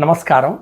నమస్కారం.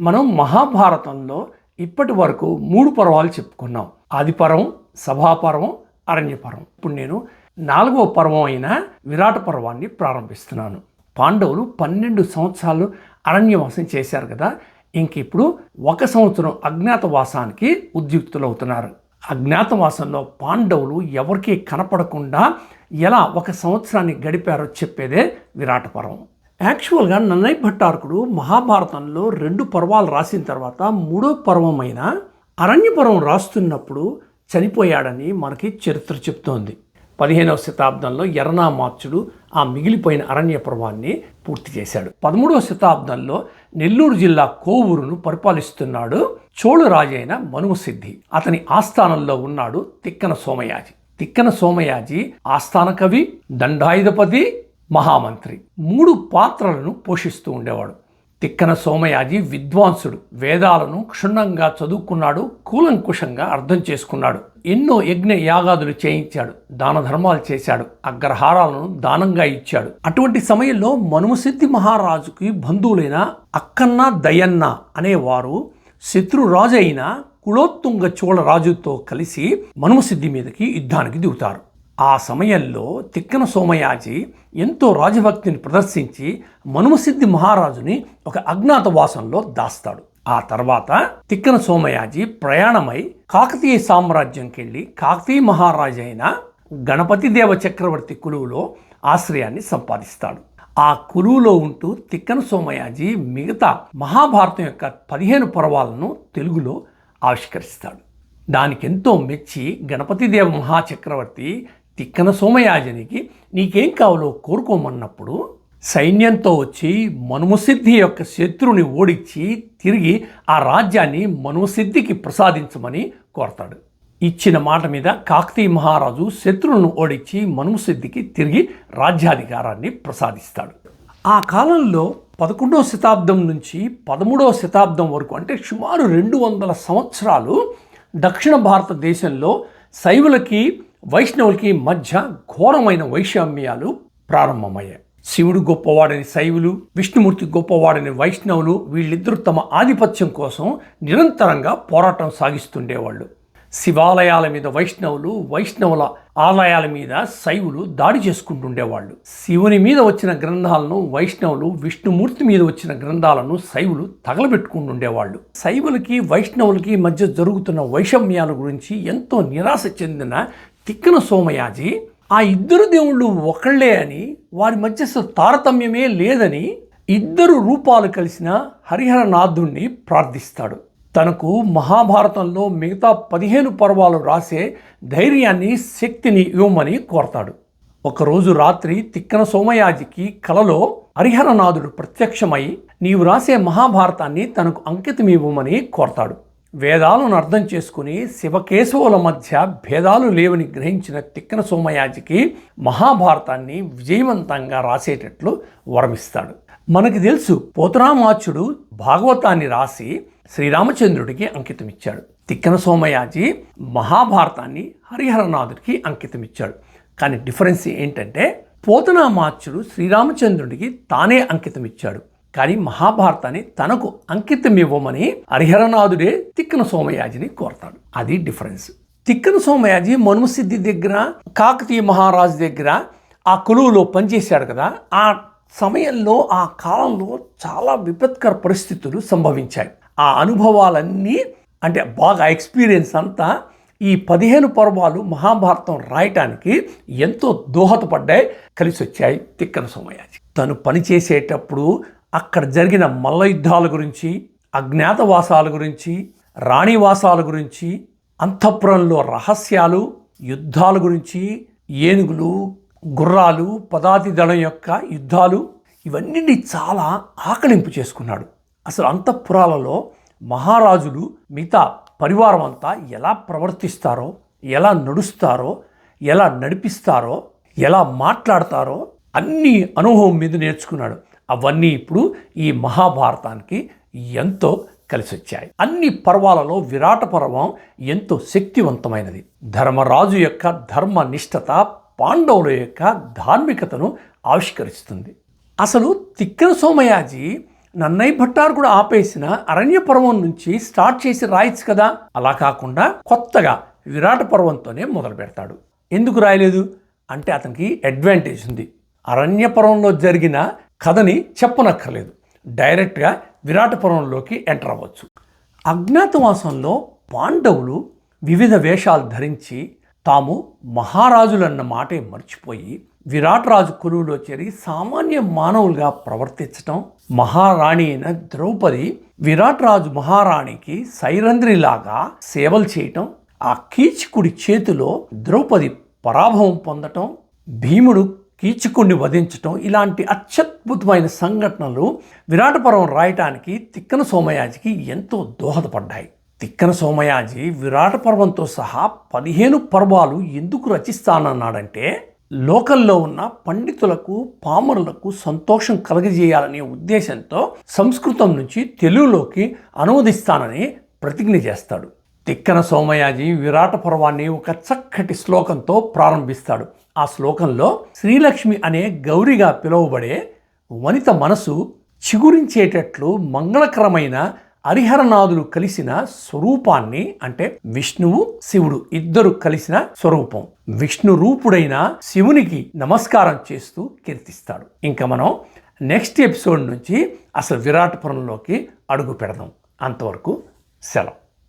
మనం మహాభారతంలో ఇప్పటి వరకు మూడు పర్వాలు చెప్పుకున్నాం. ఆదిపర్వం సభాపర్వం అరణ్యపర్వం. ఇప్పుడు నేను నాలుగవ పర్వం అయిన విరాట పర్వాన్ని ప్రారంభిస్తున్నాను. పాండవులు పన్నెండు సంవత్సరాలు అరణ్యవాసం చేశారు కదా ఇంక ఇప్పుడు ఒక సంవత్సరం అజ్ఞాతవాసానికి ఉద్యుక్తులవుతున్నారు. అజ్ఞాతవాసంలో పాండవులు ఎవరికీ కనపడకుండా ఎలా ఒక సంవత్సరాన్ని గడిపారో చెప్పేదే విరాట పర్వం. యాక్చువల్గా నన్నయ్య భట్టార్కుడు మహాభారతంలో రెండు పర్వాలు రాసిన తర్వాత మూడో పర్వమైన అరణ్య పర్వం రాస్తున్నప్పుడు చనిపోయాడని మనకి చరిత్ర చెప్తోంది. పదిహేనవ శతాబ్దంలో ఎర్రనామాత్యుడు ఆ మిగిలిపోయిన అరణ్య పర్వాన్ని పూర్తి చేశాడు. పదమూడవ శతాబ్దంలో నెల్లూరు జిల్లా కోవూరును పరిపాలిస్తున్నాడు చోళరాజైన మనుమసిద్ధి. అతని ఆస్థానంలో ఉన్నాడు తిక్కన సోమయాజి. తిక్కన సోమయాజి ఆస్థాన కవి దండాయుధపతి మహామంత్రి. మూడు పాత్రలను పోషిస్తూ ఉండేవాడు. తిక్కన సోమయాజి విద్వాంసుడు. వేదాలను క్షుణ్ణంగా చదువుకున్నాడు కూలంకుషంగా అర్థం చేసుకున్నాడు. ఎన్నో యజ్ఞ యాగాదులు చేయించాడు దాన ధర్మాలు చేశాడు అగ్రహారాలను దానంగా ఇచ్చాడు. అటువంటి సమయంలో మనుమసిద్ధి మహారాజుకి బంధువులైన అక్కన్న దయన్న అనేవారు శత్రురాజు అయిన కులోత్తుంగ చోళ రాజుతో కలిసి మనుమసిద్ధి మీదకి యుద్ధానికి దిగుతారు. ఆ సమయంలో తిక్కన సోమయాజి ఎంతో రాజభక్తిని ప్రదర్శించి మనుమసిద్ధి మహారాజుని ఒక అజ్ఞాతవాసంలో దాస్తాడు. ఆ తర్వాత తిక్కన సోమయాజి ప్రయాణమై కాకతీయ సామ్రాజ్యంకి వెళ్ళి కాకతీయ మహారాజు అయిన గణపతి దేవ చక్రవర్తి కులువులో ఆశ్రయాన్ని సంపాదిస్తాడు. ఆ కులువులో ఉంటూ తిక్కన సోమయాజి మిగతా మహాభారతం యొక్క పదిహేను పర్వాలను తెలుగులో ఆవిష్కరిస్తాడు. దానికెంతో మెచ్చి గణపతిదేవ మహాచక్రవర్తి తిక్కన సోమయాజనికి నీకేం కావాలో కోరుకోమన్నప్పుడు సైన్యంతో వచ్చి మనుమసిద్ధి యొక్క శత్రుని ఓడించి తిరిగి ఆ రాజ్యాన్ని మనుమసిద్ధికి ప్రసాదించమని కోరతాడు. ఇచ్చిన మాట మీద కాకతీయ మహారాజు శత్రువులను ఓడించి మనుమసిద్ధికి తిరిగి రాజ్యాధికారాన్ని ప్రసాదిస్తాడు. ఆ కాలంలో పదకొండవ శతాబ్దం నుంచి పదమూడవ శతాబ్దం వరకు అంటే సుమారు రెండు వందల సంవత్సరాలు దక్షిణ భారతదేశంలో శైవులకి వైష్ణవులకి మధ్య ఘోరమైన వైషమ్యాలు ప్రారంభమయ్యాయి. శివుడు గొప్పవాడని శైవులు విష్ణుమూర్తి గొప్పవాడని వైష్ణవులు వీళ్ళిద్దరూ తమ ఆధిపత్యం కోసం నిరంతరంగా పోరాటం సాగిస్తుండేవాళ్ళు. శివాలయాల మీద వైష్ణవులు వైష్ణవుల ఆలయాల మీద శైవులు దాడి చేసుకుంటుండేవాళ్ళు. శివుని మీద వచ్చిన గ్రంథాలను వైష్ణవులు విష్ణుమూర్తి మీద వచ్చిన గ్రంథాలను శైవులు తగలబెట్టుకుంటుండేవాళ్ళు. శైవులకి వైష్ణవులకి మధ్య జరుగుతున్న వైషమ్యాల గురించి ఎంతో నిరాశ చెందిన తిక్కన సోమయాజి ఆ ఇద్దరు దేవుళ్ళు ఒకళ్ళే అని వారి మధ్య అసలు తారతమ్యమే లేదని ఇద్దరు రూపాలు కలిసిన హరిహరనాథుణ్ణి ప్రార్థిస్తాడు. తనకు మహాభారతంలో మిగతా పదిహేను పర్వాలు రాసే ధైర్యాన్ని శక్తిని ఇవ్వమని కోరతాడు. ఒకరోజు రాత్రి తిక్కన సోమయాజికి కలలో హరిహరనాథుడు ప్రత్యక్షమై నీవు రాసే మహాభారతాన్ని తనకు అంకితం ఇవ్వమని కోరతాడు. వేదాలను అర్థం చేసుకుని శివకేశవుల మధ్య భేదాలు లేవని గ్రహించిన తిక్కన సోమయాజికి మహాభారతాన్ని విజయవంతంగా రాసేటట్లు వరమిస్తాడు. మనకి తెలుసు పోతరామాచుడు భాగవతాన్ని రాసి శ్రీరామచంద్రుడికి అంకితమిచ్చాడు. తిక్కన సోమయాజి మహాభారతాన్ని హరిహరనాథుడికి అంకితమిచ్చాడు. కానీ డిఫరెన్స్ ఏంటంటే పోతనామాచుడు శ్రీరామచంద్రుడికి తానే అంకితమిచ్చాడు. కానీ మహాభారతాన్ని తనకు అంకితం ఇవ్వమని హరిహరనాథుడే తిక్కన సోమయాజిని కోరతాడు. అది డిఫరెన్స్. తిక్కన సోమయాజి మనుమసిద్ధి దగ్గర కాకతీయ మహారాజు దగ్గర ఆ కొలువులో పనిచేశాడు కదా. ఆ సమయంలో ఆ కాలంలో చాలా విపత్కర పరిస్థితులు సంభవించాయి. ఆ అనుభవాలన్నీ అంటే బాగా ఎక్స్పీరియన్స్ అంతా ఈ పదిహేను పర్వాలు మహాభారతం రాయటానికి ఎంతో దోహదపడ్డాయి కలిసి వచ్చాయి తిక్కన సోమయాజి. తను పనిచేసేటప్పుడు అక్కడ జరిగిన మల్ల యుద్ధాల గురించి అజ్ఞాతవాసాల గురించి రాణివాసాల గురించి అంతఃపురంలో రహస్యాలు యుద్ధాల గురించి ఏనుగులు గుర్రాలు పదాతి దళం యొక్క యుద్ధాలు ఇవన్నీ చాలా ఆకలింపు చేసుకున్నాడు. అసలు అంతఃపురాలలో మహారాజులు మిగతా పరివారం అంతా ఎలా ప్రవర్తిస్తారో ఎలా నడుస్తారో ఎలా నడిపిస్తారో ఎలా మాట్లాడతారో అన్ని అనుభవం మీద నేర్చుకున్నాడు. అవన్నీ ఇప్పుడు ఈ మహాభారతానికి ఎంతో కలిసి వచ్చాయి అన్ని పర్వాలలో విరాట పర్వం ఎంతో శక్తివంతమైనది. ధర్మరాజు యొక్క ధర్మ నిష్ఠత పాండవుల యొక్క ధార్మికతను ఆవిష్కరిస్తుంది. అసలు తిక్కన సోమయాజీ నన్నయ్య భట్టారు కూడా ఆపేసిన అరణ్య పర్వం నుంచి స్టార్ట్ చేసి రాయొచ్చు కదా? అలా కాకుండా కొత్తగా విరాట పర్వంతోనే మొదలు పెడతాడు. ఎందుకు రాయలేదు? అంటే అతనికి అడ్వాంటేజ్ ఉంది. అరణ్య పర్వంలో జరిగిన కథని చెప్పనక్కర్లేదు. డైరెక్ట్గా విరాటపురంలోకి ఎంటర్ అవ్వచ్చు. అజ్ఞాతవాసంలో పాండవులు వివిధ వేషాలు ధరించి తాము మహారాజులన్న మాటే మర్చిపోయి విరాటరాజు కొలువులో చేరి సామాన్య మానవులుగా ప్రవర్తించటం మహారాణి అయిన ద్రౌపది విరాట్ రాజు మహారాణికి సైరంధ్రిలాగా సేవలు చేయటం ఆ కీచకుడి చేతిలో ద్రౌపది పరాభవం పొందటం భీముడు కీచుకుణ్ణి వధించటం ఇలాంటి అత్యద్భుతమైన సంఘటనలు విరాటపురం రాయటానికి తిక్కన సోమయాజికి ఎంతో దోహదపడ్డాయి. తిక్కన సోమయాజి విరాట పర్వంతో సహా పదిహేను పర్వాలు ఎందుకు రచిస్తానన్నాడంటే లోకల్లో ఉన్న పండితులకు పామరులకు సంతోషం కలగజేయాలనే ఉద్దేశంతో సంస్కృతం నుంచి తెలుగులోకి అనువదిస్తానని ప్రతిజ్ఞ చేస్తాడు. తిక్కన సోమయాజి విరాట పర్వాన్ని ఒక చక్కటి శ్లోకంతో ప్రారంభిస్తాడు. ఆ శ్లోకంలో శ్రీలక్ష్మి అనే గౌరిగా పిలువబడే వనిత మనసు చిగురించేటట్లు మంగళకరమైన హరిహరనాథులు కలిసిన స్వరూపాన్ని అంటే విష్ణువు శివుడు ఇద్దరు కలిసిన స్వరూపం. విష్ణు రూపుడైన శివునికి నమస్కారం చేస్తూ కీర్తిస్తాడు. ఇంకా మనం నెక్స్ట్ ఎపిసోడ్ నుంచి అసలు విరాటపురంలోకి అడుగు పెడదాం. అంతవరకు సెలవు.